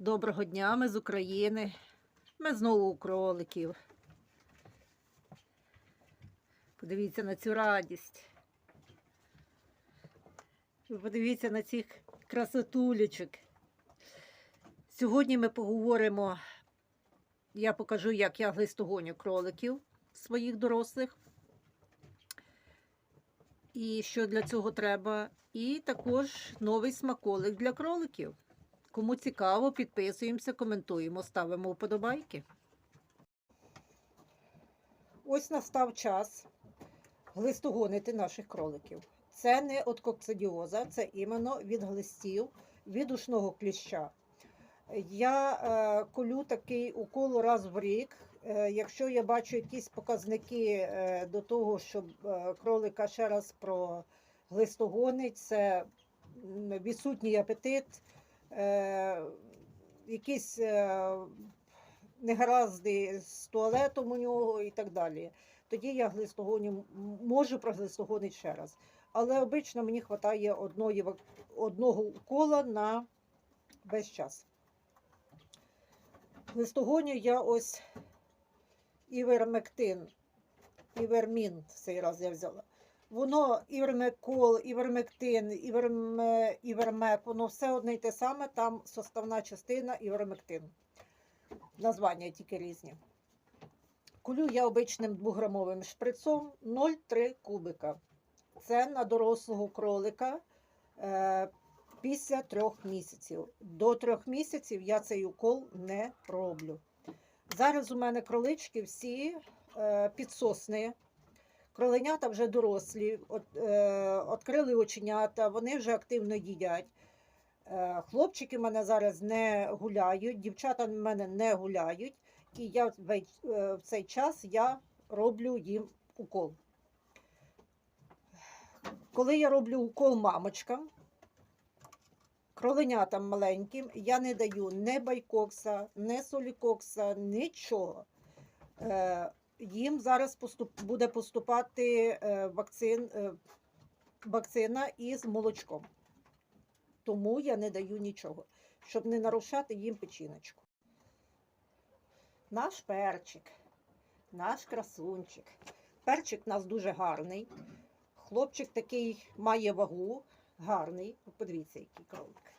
Доброго дня, ми з України. Ми знову у кроликів. Подивіться на цю радість. Подивіться на цих красотулечок. Сьогодні ми поговоримо, я покажу, як я глистогоню кроликів своїх дорослих. І що для цього треба. І також новий смаколик для кроликів. Кому цікаво, підписуємося, коментуємо, ставимо вподобайки. Ось настав час глистогонити наших кроликів. Це не від кокцидіоза, це іменно від глистів, від ушного кліща. Я е, колю такий укол раз в рік. Е, якщо я бачу якісь показники е, до того, щоб е, кролика ще раз проглистогонить, це відсутній апетит, е, якісь е, негаразди з туалетом у нього і так далі. Тоді я глистогоню, можу проглистогонити ще раз. Але обично мені вистачає одної, одного укола на весь час. Глистогоню я ось івермектин, івермін цей раз я взяла. Воно івермекол, івермектин, іверме, івермек, воно все одне й те саме, там составна частина івермектин. Названня тільки різні. Кулю я обичним двограмовим шприцом 0,3 кубика. Це на дорослого кролика е, після трьох місяців. До трьох місяців я цей укол не роблю. Зараз у мене кролички всі е, підсосні. Кроленята вже дорослі, от, е, відкрили оченята, вони вже активно їдять. Е, хлопчики в мене зараз не гуляють, дівчата в мене не гуляють, і я в е, в цей час я роблю їм укол. Коли я роблю укол мамочкам, кроленятам маленьким, я не даю ні байкокса, ні солікокса, нічого. Е, їм зараз поступ, буде поступати е, вакцин, е, вакцина із молочком. Тому я не даю нічого, щоб не нарушати їм печіночку. Наш перчик, наш красунчик. Перчик у нас дуже гарний. Хлопчик такий має вагу, гарний. Подивіться, який кролик.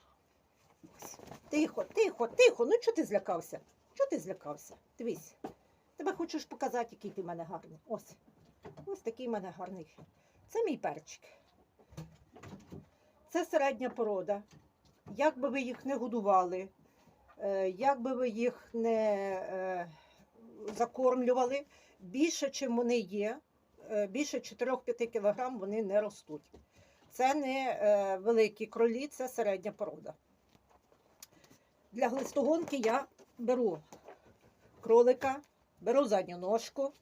Тихо, тихо, тихо. Ну чого ти злякався? Чого ти злякався? Дивись. Тебе хочеш показати, який ти в мене гарний. Ось. Ось такий в мене гарний. Це мій перчик. Це середня порода. Як би ви їх не годували, е, як би ви їх не е, закормлювали, більше, чим вони є, е, більше 4-5 кг вони не ростуть. Це не великі кролі, це середня порода. Для глистогонки я беру кролика, беру задню ножку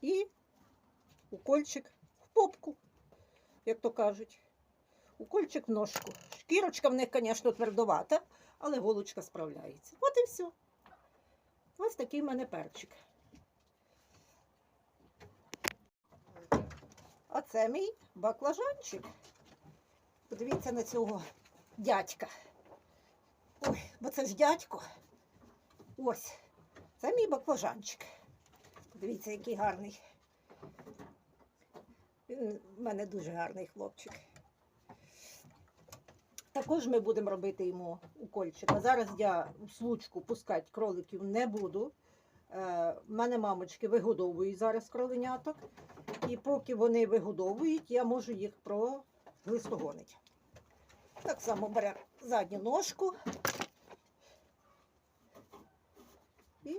і укольчик в попку, як то кажуть. Укольчик в ножку. Шкірочка в них, звісно, твердовата, але голочка справляється. От і все. Ось такий в мене перчик. А це мій баклажанчик. Подивіться на цього дядька. Ой, бо це ж дядько. Ось. Це мій баклажанчик. Подивіться, який гарний. Він в мене дуже гарний хлопчик. Також ми будемо робити йому укольчик. А зараз я в случку пускати кроликів не буду. Е, в мене мамочки вигодовують зараз кроленяток. І поки вони вигодовують, я можу їх проглистогонити. Так само беремо задню ножку. І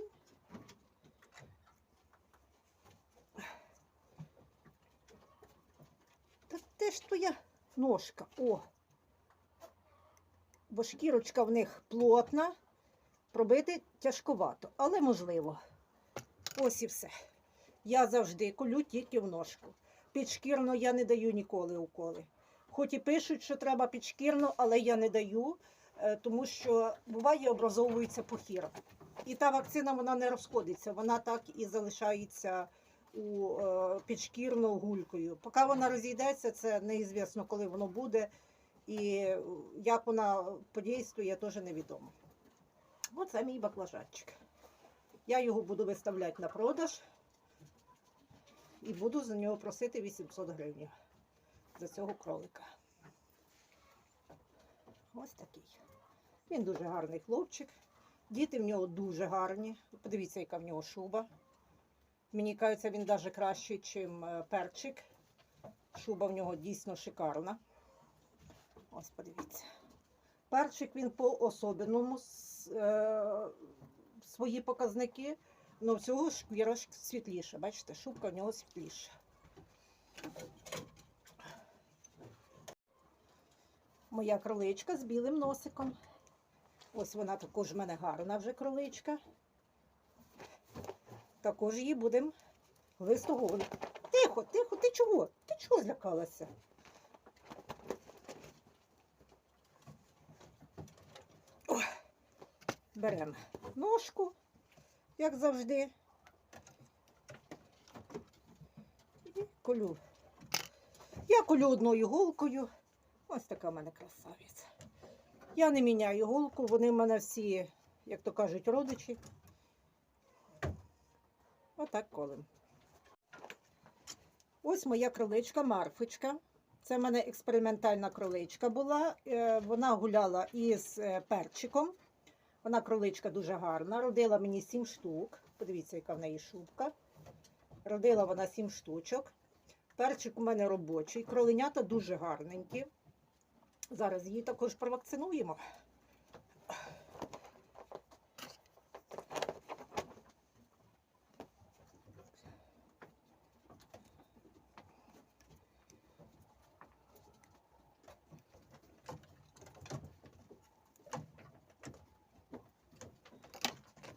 Та де ж твоя ножка? О! Бо шкірочка в них плотна, пробити тяжковато, але можливо. Ось і все. Я завжди колю тільки в ножку. Підшкірно я не даю ніколи уколи. Хоч і пишуть, що треба підшкірно, але я не даю, е, тому що буває образовується похір. І та вакцина вона не розходиться, вона так і залишається у е, підшкірно гулькою. Поки вона розійдеться, це неізвісно, коли воно буде. І як вона подействує, теж невідомо. Оце мій баклажанчик. Я його буду виставляти на продаж і буду за нього просити 800 гривень за цього кролика. Ось такий. Він дуже гарний хлопчик. Діти в нього дуже гарні. Подивіться, яка в нього шуба. Мені кажеться, він навіть кращий, ніж перчик. Шуба в нього дійсно шикарна. Ось подивіться. Перчик він по особенному с- е, свої показники, але всього шкіра світліша. Бачите, шубка в нього світліша. Моя кроличка з білим носиком. Ось вона також в мене гарна вже кроличка. Також її будемо вистуговувати. Тихо, тихо, ти чого? Ти чого злякалася? Беремо ножку, як завжди. І колю. Я колю одною голкою. Ось така в мене красавиця. Я не міняю голку, вони в мене всі, як то кажуть, родичі. Отак колем. Ось моя кроличка Марфочка. Це в мене експериментальна кроличка була. Е, Вона гуляла із е, перчиком. Вона кроличка дуже гарна. Родила мені сім штук. Подивіться, яка в неї шубка. Родила вона сім штучок. Перчик у мене робочий. Кроленята дуже гарненькі. Зараз її також провакцинуємо.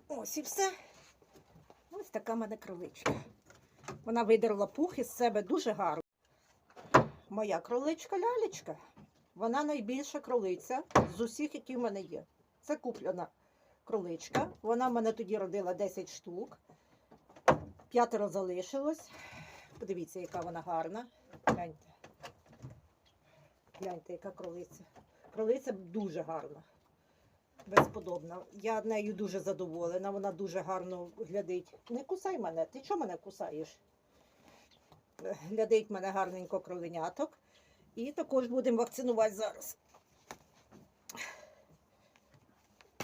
Ось і все. Ось така мене кроличка. Вона видерла пух із себе дуже гарно. Моя кроличка лялечка. Вона найбільша кролиця з усіх, які в мене є. Це куплена кроличка. Вона в мене тоді родила 10 штук. П'ятеро залишилось. Подивіться, яка вона гарна. Гляньте. Гляньте, яка кролиця. Кролиця дуже гарна. Безподобна. Я нею дуже задоволена, вона дуже гарно глядить. Не кусай мене, ти чого мене кусаєш? Глядить мене гарненько кроленяток. І також будемо вакцинувати зараз.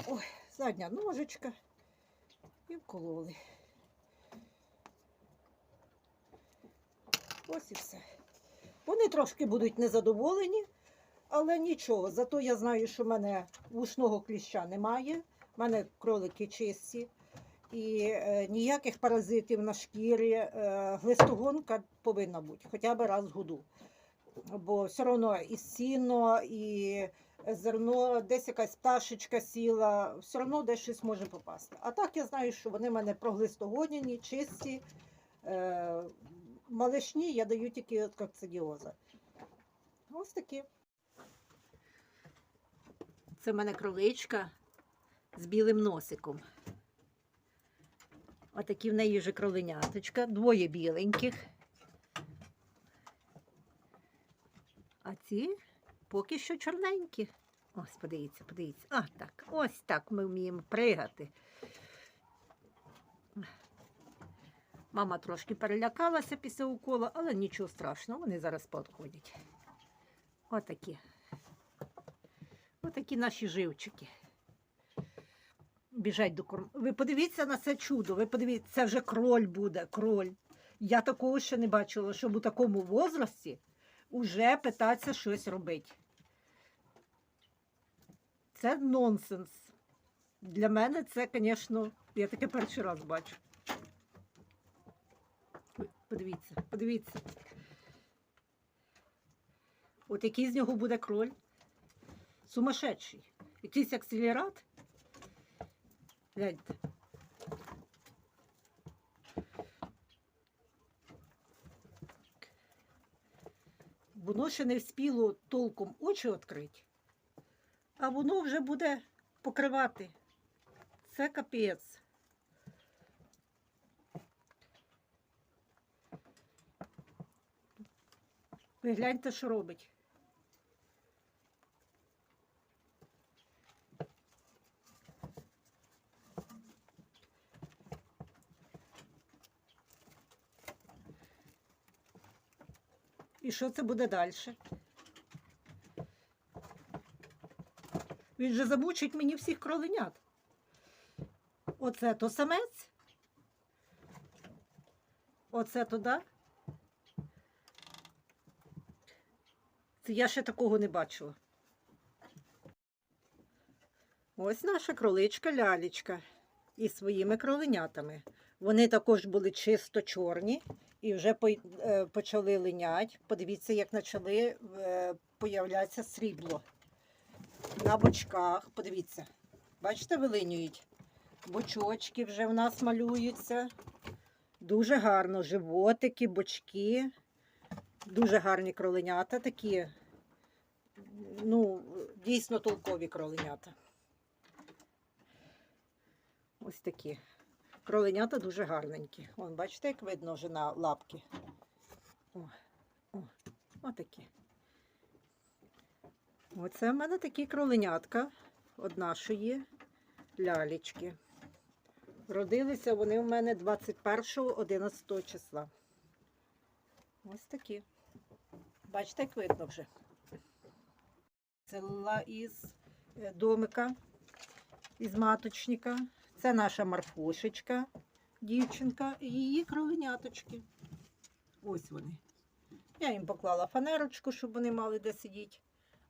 Ой, задня ножичка. І вкололи. Ось і все. Вони трошки будуть незадоволені, але нічого. Зато я знаю, що в мене вушного кліща немає. У мене кролики чисті. І е, ніяких паразитів на шкірі. Е, глистогонка повинна бути хоча б раз в году. Бо все одно і сіно, і зерно, десь якась пташечка сіла, все одно десь щось може попасти. А так я знаю, що вони в мене проглистогоняні, чисті. Е, малишні я даю тільки от кокцидіоза. Ось такі. Це в мене кроличка з білим носиком. Отакі в неї вже кроленяточка, двоє біленьких. А ці поки що чорненькі. Ось, подивіться, подивіться. А, так, ось так ми вміємо пригати. Мама трошки перелякалася після уколу, але нічого страшного, вони зараз поотходять. Отакі. Отакі наші живчики. Біжать до корм. Ви подивіться на це чудо. Ви подивіться, це вже кроль буде, кроль. Я такого ще не бачила, щоб у такому возрасті уже питатися щось робити. Це нонсенс. Для мене це, звісно, я таке перший раз бачу. Подивіться, подивіться. От який з нього буде кроль? Сумасшедший. Якийсь акселерат. Гляньте. Воно ще не вспіло толком очі відкрити, а воно вже буде покривати. Це капець. Ви гляньте, що робить. Що це буде далі? Він же замучить мені всіх кроленят. Оце то самець. Оце туди. Це я ще такого не бачила. Ось наша кроличка лялечка із своїми кроленятами. Вони також були чисто чорні і вже е, почали линять. Подивіться, як почали е, появлятися срібло. На бочках, подивіться, бачите, вилинюють. Бочочки вже в нас малюються. Дуже гарно. Животики, бочки. Дуже гарні кроленята, такі, ну, дійсно толкові кроленята. Ось такі. Кроленята дуже гарненькі. Вон, бачите, як видно вже на лапки. О, о, отакі. Оце в мене такі кроленятка від нашої лялечки. Родилися вони в мене 21-11 числа. Ось такі. Бачите, як видно вже. Села із е, домика, із маточника. Це наша Марфушечка, дівчинка, і її кроленяточки. Ось вони. Я їм поклала фанерочку, щоб вони мали де сидіти.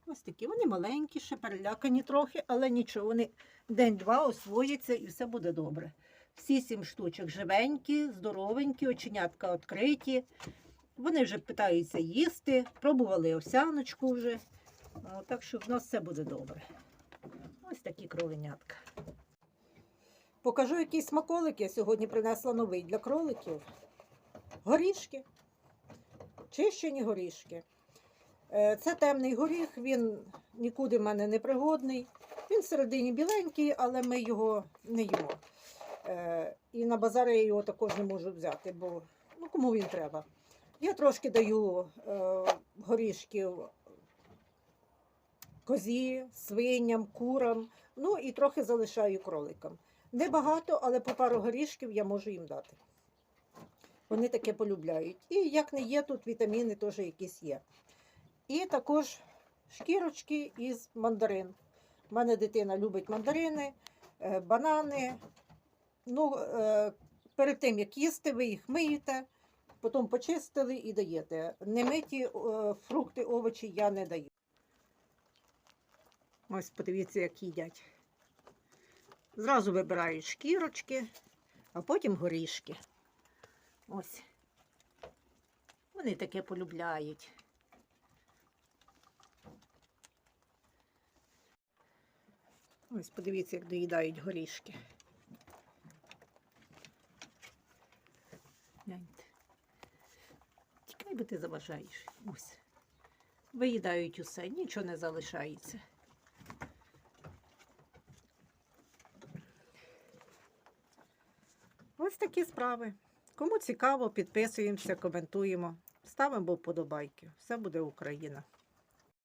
Ось такі. Вони маленькі, ще перелякані трохи, але нічого, вони день-два освояться і все буде добре. Всі сім штучок живенькі, здоровенькі, оченятка відкриті. Вони вже питаються їсти, пробували овсяночку вже. О, так що в нас все буде добре. Ось такі кроленятка. Покажу, який смаколик я сьогодні принесла новий для кроликів. Горішки. Чищені горішки. Е, Це темний горіх, він нікуди в мене не пригодний. Він всередині біленький, але ми його не їмо. Е, І на базарі я його також не можу взяти, бо ну, кому він треба. Я трошки даю е, горішків козі, свиням, курам, ну і трохи залишаю кроликам. Небагато, але по пару горішків я можу їм дати. Вони таке полюбляють. І як не є, тут вітаміни теж якісь є. І також шкірочки із мандарин. У мене дитина любить мандарини, е, банани. Ну, е, перед тим, як їсти, ви їх миєте, потім почистили і даєте. Немиті е, фрукти, овочі я не даю. Ось подивіться, як їдять. Зразу вибирають шкірочки, а потім горішки. Ось. Вони таке полюбляють. Ось подивіться, як доїдають горішки. Гляньте. Тікай, бо ти заважаєш. Ось. Виїдають усе, нічого не залишається. Ось такі справи. Кому цікаво, підписуємося, коментуємо, ставимо вподобайки. Все буде Україна.